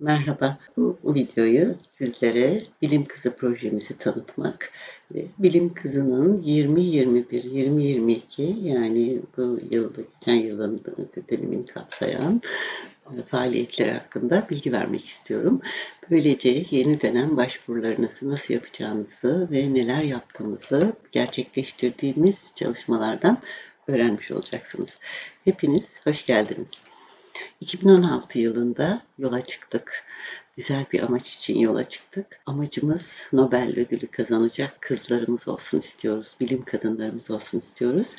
Merhaba. Bu videoyu sizlere Bilim Kızı projemizi tanıtmak ve Bilim Kızı'nın 2021-2022 yani bu yılda geçen yılın dönemini kapsayan e, faaliyetleri hakkında bilgi vermek istiyorum. Böylece yeni dönem başvurularınızı nasıl yapacağınızı ve neler yaptığımızı gerçekleştirdiğimiz çalışmalardan öğrenmiş olacaksınız. Hepiniz hoş geldiniz. 2016 yılında yola çıktık. Güzel bir amaç için yola çıktık. Amacımız Nobel ödülü kazanacak kızlarımız olsun istiyoruz. Bilim kadınlarımız olsun istiyoruz.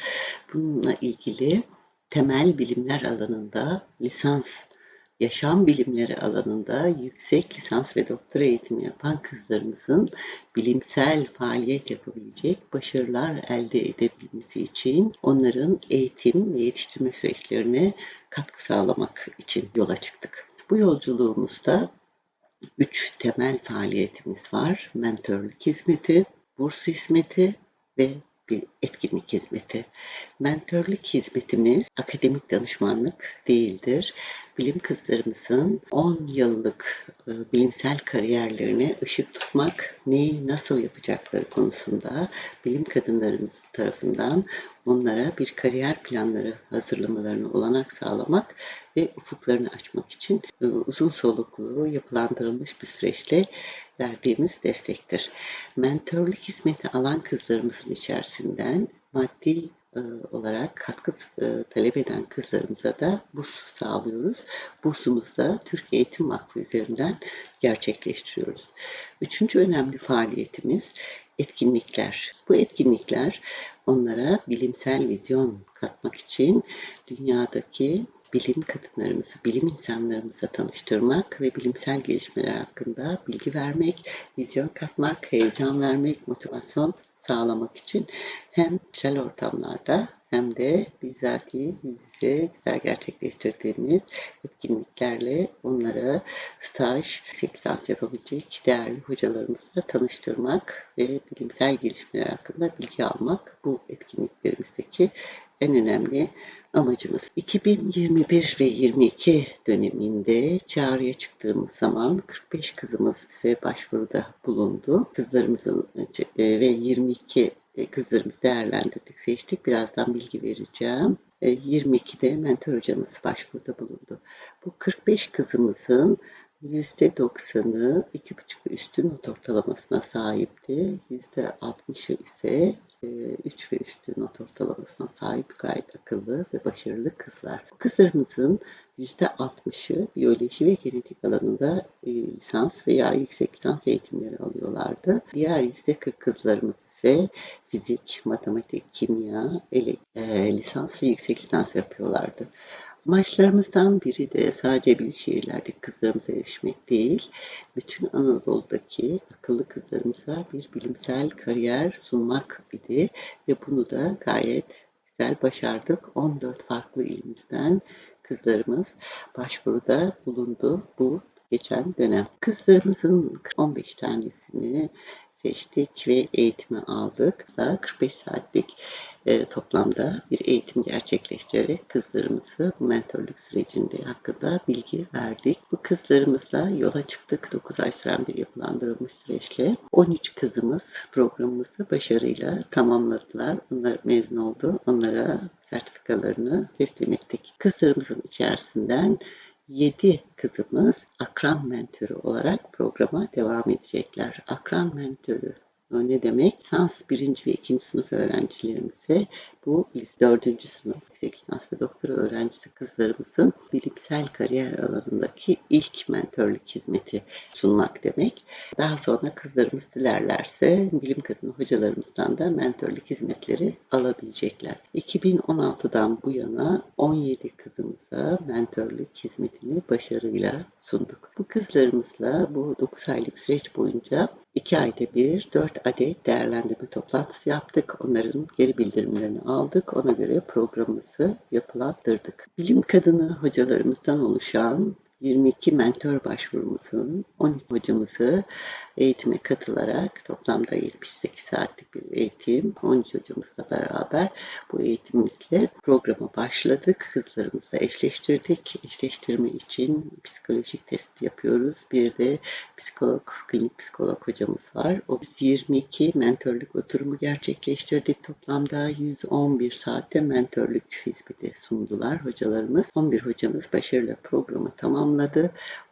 Bununla ilgili temel bilimler alanında lisans yaşam bilimleri alanında yüksek lisans ve doktora eğitimi yapan kızlarımızın bilimsel faaliyet yapabilecek başarılar elde edebilmesi için onların eğitim ve yetiştirme süreçlerine katkı sağlamak için yola çıktık. Bu yolculuğumuzda üç temel faaliyetimiz var. Mentörlük hizmeti, burs hizmeti ve bir etkinlik hizmeti. Mentörlük hizmetimiz akademik danışmanlık değildir. Bilim kızlarımızın 10 yıllık e, bilimsel kariyerlerine ışık tutmak, neyi nasıl yapacakları konusunda bilim kadınlarımız tarafından onlara bir kariyer planları hazırlamalarını olanak sağlamak ve ufuklarını açmak için e, uzun soluklu yapılandırılmış bir süreçle verdiğimiz destektir. Mentörlük hizmeti alan kızlarımızın içerisinden maddi e, olarak katkı e, talep eden kızlarımıza da burs sağlıyoruz. Bursumuzu da Türkiye Eğitim Vakfı üzerinden gerçekleştiriyoruz. Üçüncü önemli faaliyetimiz etkinlikler. Bu etkinlikler onlara bilimsel vizyon katmak için dünyadaki bilim kadınlarımızı, bilim insanlarımıza tanıştırmak ve bilimsel gelişmeler hakkında bilgi vermek, vizyon katmak, heyecan vermek, motivasyon sağlamak için hem kişisel ortamlarda hem de bizatihi yüz yüze güzel gerçekleştirdiğimiz etkinliklerle onlara staj, lisans yapabilecek değerli hocalarımızla tanıştırmak ve bilimsel gelişmeler hakkında bilgi almak bu etkinliklerimizdeki en önemli amacımız. 2021 ve 22 döneminde çağrıya çıktığımız zaman 45 kızımız bize başvuruda bulundu. Kızlarımızın e, ve 22 e, kızlarımızı değerlendirdik, seçtik. Birazdan bilgi vereceğim. 22'de e, mentor hocamız başvuruda bulundu. Bu 45 kızımızın %90'ı 2,5 üstü not ortalamasına sahipti. %60'ı ise 3 ve üstü not ortalamasına sahip gayet akıllı ve başarılı kızlar. Kızlarımızın %60'ı biyoloji ve genetik alanında e, lisans veya yüksek lisans eğitimleri alıyorlardı. Diğer %40 kızlarımız ise fizik, matematik, kimya, ele, e, lisans ve yüksek lisans yapıyorlardı. Amaçlarımızdan biri de sadece büyük şehirlerdeki kızlarımıza erişmek değil, bütün Anadolu'daki akıllı kızlarımıza bir bilimsel kariyer sunmak idi ve bunu da gayet güzel başardık. 14 farklı ilimizden kızlarımız başvuruda bulundu bu geçen dönem. Kızlarımızın 15 tanesini seçtik ve eğitimi aldık. 45 saatlik e, toplamda bir eğitim gerçekleştirerek kızlarımızı bu mentorluk sürecinde hakkında bilgi verdik. Bu kızlarımızla yola çıktık 9 ay süren bir yapılandırılmış süreçle. 13 kızımız programımızı başarıyla tamamladılar. Onlar mezun oldu. Onlara sertifikalarını teslim ettik. Kızlarımızın içerisinden 7 kızımız akran mentörü olarak programa devam edecekler. Akran mentörü ne demek? Sans birinci ve ikinci sınıf öğrencilerimize bu dördüncü sınıf yüksek lisans ve doktora öğrencisi kızlarımızın bilimsel kariyer alanındaki ilk mentörlük hizmeti sunmak demek. Daha sonra kızlarımız dilerlerse bilim kadını hocalarımızdan da mentörlük hizmetleri alabilecekler. 2016'dan bu yana 17 kızımıza mentörlük hizmetini başarıyla sunduk. Bu kızlarımızla bu 9 aylık süreç boyunca 2 ayda bir 4 adet değerlendirme toplantısı yaptık. Onların geri bildirimlerini aldık. Ona göre programımızı yapılandırdık. Bilim kadını hocalarımızdan oluşan 22 mentor başvurumuzun 12 hocamızı eğitime katılarak toplamda 78 saatlik bir eğitim 13 hocamızla beraber bu eğitimimizle programa başladık. Kızlarımızla eşleştirdik. Eşleştirme için psikolojik test yapıyoruz. Bir de psikolog, klinik psikolog hocamız var. O 122 mentorluk oturumu gerçekleştirdik. Toplamda 111 saatte mentorluk hizmeti sundular hocalarımız. 11 hocamız başarıyla programı tamamladı.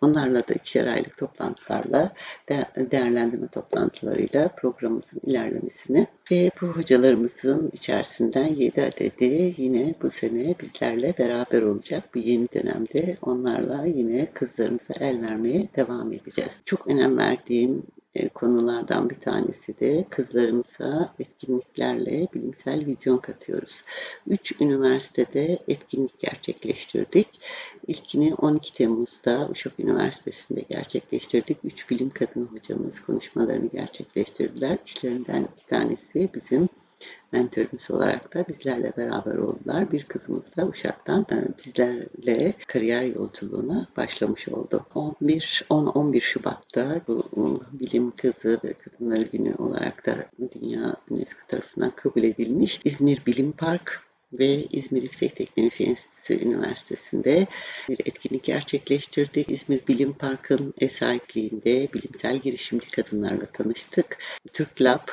Onlarla da ikişer aylık toplantılarla de- değerlendirme toplantılarıyla programımızın ilerlemesini ve bu hocalarımızın içerisinden 7 adedi yine bu sene bizlerle beraber olacak. Bu yeni dönemde onlarla yine kızlarımıza el vermeye devam edeceğiz. Çok önem verdiğim konulardan bir tanesi de kızlarımıza etkinliklerle bilimsel vizyon katıyoruz. Üç üniversitede etkinlik gerçekleştirdik. İlkini 12 Temmuz'da Uşak Üniversitesi'nde gerçekleştirdik. Üç bilim kadını hocamız konuşmalarını gerçekleştirdiler. İşlerinden iki tanesi bizim mentörümüz olarak da bizlerle beraber oldular. Bir kızımız da Uşak'tan e, bizlerle kariyer yolculuğuna başlamış oldu. 11 10-11 Şubat'ta bu bilim kızı ve kadınlar günü olarak da Dünya UNESCO tarafından kabul edilmiş İzmir Bilim Park ve İzmir Yüksek Teknoloji Enstitüsü Üniversitesi'nde bir etkinlik gerçekleştirdik. İzmir Bilim Park'ın ev sahipliğinde bilimsel girişimci kadınlarla tanıştık. Türk Lab,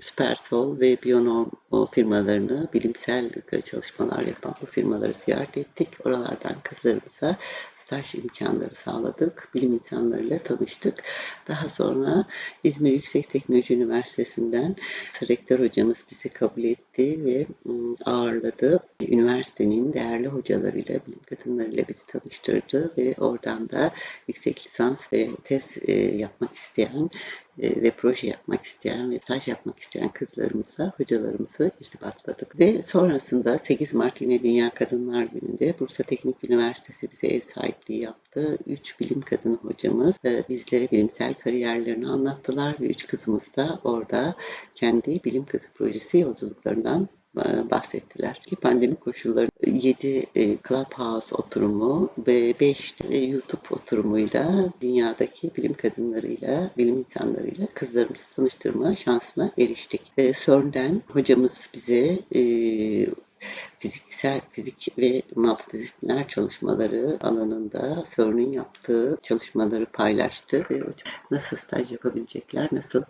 Süpersol ve Bionorm o firmalarını bilimsel çalışmalar yapan bu firmaları ziyaret ettik. Oralardan kızlarımıza staj imkanları sağladık. Bilim insanlarıyla tanıştık. Daha sonra İzmir Yüksek Teknoloji Üniversitesi'nden rektör hocamız bizi kabul etti ve ağırladı. Üniversitenin değerli hocalarıyla, bilim kadınlarıyla bizi tanıştırdı ve oradan da yüksek lisans ve tez yapmak isteyen ve proje yapmak isteyen ve staj yapmak isteyen kızlarımızla hocalarımızı irtibatladık. Ve sonrasında 8 Mart yine Dünya Kadınlar Günü'nde Bursa Teknik Üniversitesi bize ev sahipliği yaptı. 3 bilim kadını hocamız e, bizlere bilimsel kariyerlerini anlattılar ve 3 kızımız da orada kendi bilim kızı projesi yolculuklarından e, bahsettiler. Ki pandemi koşulları 7 e, Clubhouse oturumu ve 5 YouTube oturumuyla dünyadaki bilim kadınlarıyla, bilim insanlarıyla kızlarımızı tanıştırma şansına eriştik. CERN'den hocamız bize e, fiziksel fizik ve multidisipliner çalışmaları alanında CERN'ün yaptığı çalışmaları paylaştı ve nasıl staj yapabilecekler, nasıl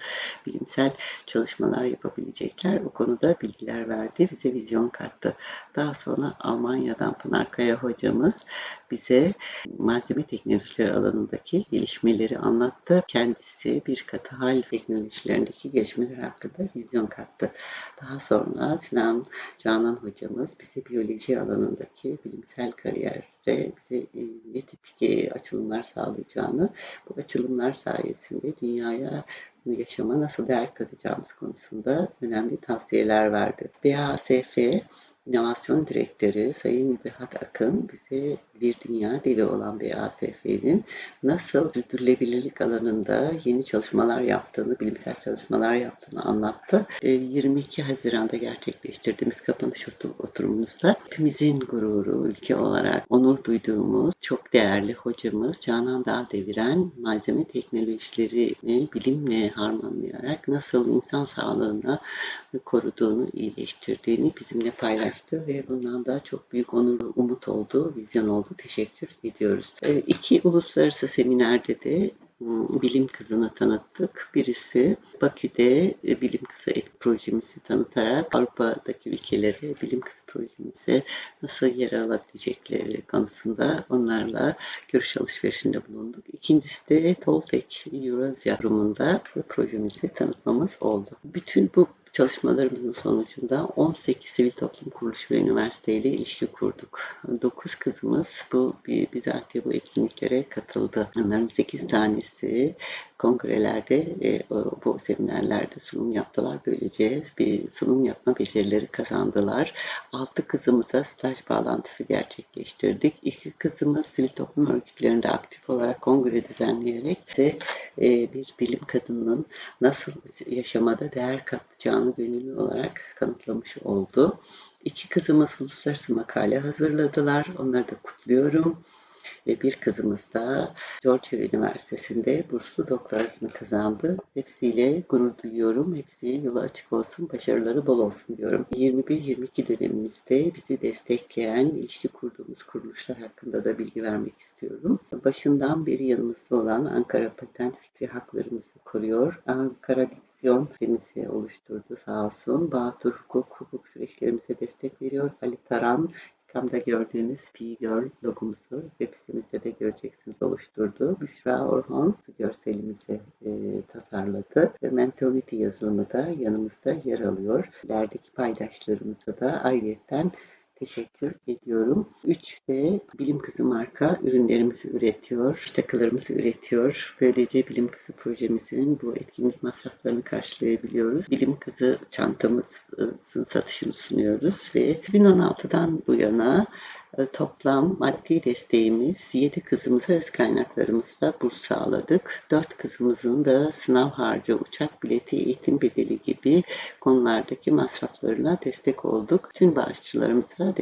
bilimsel çalışmalar yapabilecekler o konuda bilgiler verdi, bize vizyon kattı. Daha sonra Almanya'dan Pınar Kaya hocamız bize malzeme teknolojileri alanındaki gelişmeleri anlattı. Kendisi bir katı hal teknolojilerindeki gelişmeler hakkında vizyon kattı. Daha sonra Sinan Canan hocamız bize biyoloji alanındaki bilimsel kariyerde bize e, ne tip e, açılımlar sağlayacağını, bu açılımlar sayesinde dünyaya yaşama nasıl değer katacağımız konusunda önemli tavsiyeler verdi. BASF İnovasyon Direktörü Sayın Mübihat Akın bize bir dünya devi olan BASF'nin nasıl sürdürülebilirlik alanında yeni çalışmalar yaptığını, bilimsel çalışmalar yaptığını anlattı. 22 Haziran'da gerçekleştirdiğimiz kapanış oturumumuzda hepimizin gururu, ülke olarak onur duyduğumuz çok değerli hocamız Canan Dağdeviren malzeme teknolojilerini bilimle harmanlayarak nasıl insan sağlığına koruduğunu, iyileştirdiğini bizimle paylaştı ve bundan da çok büyük onur, umut oldu, vizyon oldu. Teşekkür ediyoruz. İki uluslararası seminerde de bilim kızını tanıttık. Birisi Bakü'de bilim kızı et projemizi tanıtarak Avrupa'daki ülkelere bilim kızı projemize nasıl yer alabilecekleri konusunda onlarla görüş alışverişinde bulunduk. İkincisi de Toltek Eurasya Forumunda bu projemizi tanıtmamız oldu. Bütün bu çalışmalarımızın sonucunda 18 sivil toplum kuruluşu ve üniversite ile ilişki kurduk. 9 kızımız bu bizatihi bu etkinliklere katıldı. Onların 8 tanesi kongrelerde e, bu seminerlerde sunum yaptılar. Böylece bir sunum yapma becerileri kazandılar. 6 kızımıza staj bağlantısı gerçekleştirdik. 2 kızımız sivil toplum örgütlerinde aktif olarak kongre düzenleyerek bize e, bir bilim kadınının nasıl yaşamada değer katacağını gönüllü olarak kanıtlamış oldu. İki kızımız uluslararası makale hazırladılar. Onları da kutluyorum. Ve bir kızımız da Georgia Üniversitesi'nde burslu doktorasını kazandı. Hepsiyle gurur duyuyorum. Hepsi yolu açık olsun, başarıları bol olsun diyorum. 21-22 dönemimizde bizi destekleyen, ilişki kurduğumuz kuruluşlar hakkında da bilgi vermek istiyorum. Başından beri yanımızda olan Ankara Patent Fikri Haklarımızı koruyor. Ankara Diksiyon Firmisi oluşturdu sağ olsun. Bağtur Hukuk, hukuk süreçlerimize destek veriyor. Ali Taran, Ekranda gördüğünüz P-Girl logomuzu web sitemizde de göreceksiniz oluşturdu. Büşra Orhan görselimizi e, tasarladı ve Mentority yazılımı da yanımızda yer alıyor. İlerideki paydaşlarımıza da ayrıyetten teşekkür ediyorum. 3 de Bilim Kızı marka ürünlerimizi üretiyor, takılarımızı üretiyor. Böylece Bilim Kızı projemizin bu etkinlik masraflarını karşılayabiliyoruz. Bilim Kızı çantamızın satışını sunuyoruz ve 2016'dan bu yana e, toplam maddi desteğimiz 7 kızımıza öz kaynaklarımızla burs sağladık. 4 kızımızın da sınav harcı, uçak bileti, eğitim bedeli gibi konulardaki masraflarına destek olduk. Tüm bağışçılarımıza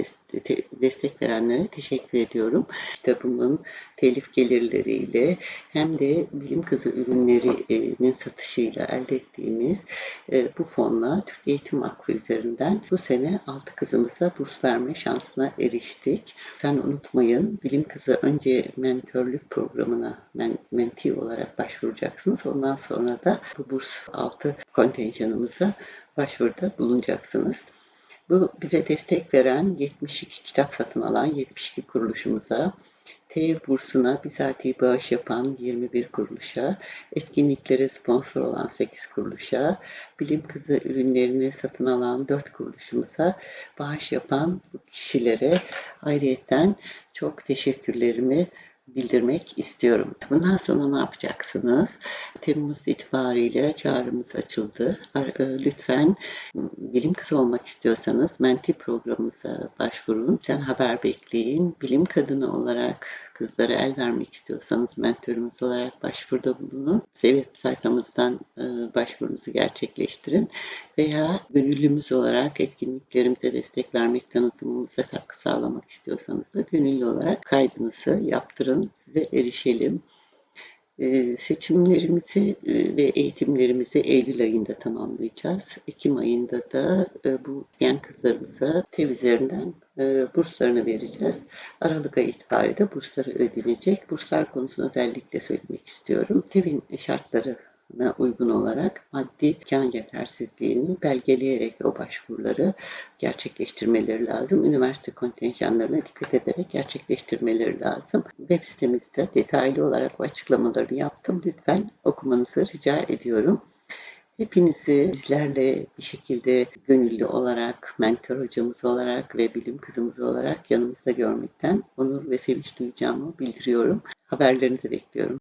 destek verenlere teşekkür ediyorum. Kitabımın telif gelirleriyle hem de bilim kızı ürünlerinin satışıyla elde ettiğimiz e, bu fonla Türk Eğitim Vakfı üzerinden bu sene 6 kızımıza burs verme şansına eriştik. Lütfen unutmayın bilim kızı önce mentörlük programına men, menti olarak başvuracaksınız. Ondan sonra da bu burs altı kontenjanımıza başvuruda bulunacaksınız. Bu bize destek veren 72 kitap satın alan 72 kuruluşumuza, TEV bursuna bizatihi bağış yapan 21 kuruluşa, etkinliklere sponsor olan 8 kuruluşa, bilim kızı ürünlerini satın alan 4 kuruluşumuza bağış yapan kişilere ayrıyeten çok teşekkürlerimi bildirmek istiyorum. Bundan sonra ne yapacaksınız? Temmuz itibariyle çağrımız açıldı. E, lütfen bilim kızı olmak istiyorsanız Menti programımıza başvurun. Lütfen haber bekleyin. Bilim kadını olarak kızlara el vermek istiyorsanız mentörümüz olarak başvuruda bulunun. Web sayfamızdan e, başvurunuzu gerçekleştirin. Veya gönüllümüz olarak etkinliklerimize destek vermek, tanıtımımıza katkı sağlamak istiyorsanız da gönüllü olarak kaydınızı yaptırın. Size erişelim. Ee, seçimlerimizi e, ve eğitimlerimizi Eylül ayında tamamlayacağız. Ekim ayında da e, bu gen kızlarımıza TEV üzerinden e, burslarını vereceğiz. Aralık ayı itibariyle bursları ödenecek. Burslar konusunu özellikle söylemek istiyorum. TEV'in şartları uygun olarak maddi imkan yetersizliğini belgeleyerek o başvuruları gerçekleştirmeleri lazım. Üniversite kontenjanlarına dikkat ederek gerçekleştirmeleri lazım. Web sitemizde detaylı olarak o açıklamalarını yaptım. Lütfen okumanızı rica ediyorum. Hepinizi bizlerle bir şekilde gönüllü olarak, mentor hocamız olarak ve bilim kızımız olarak yanımızda görmekten onur ve sevinç duyacağımı bildiriyorum. Haberlerinizi bekliyorum.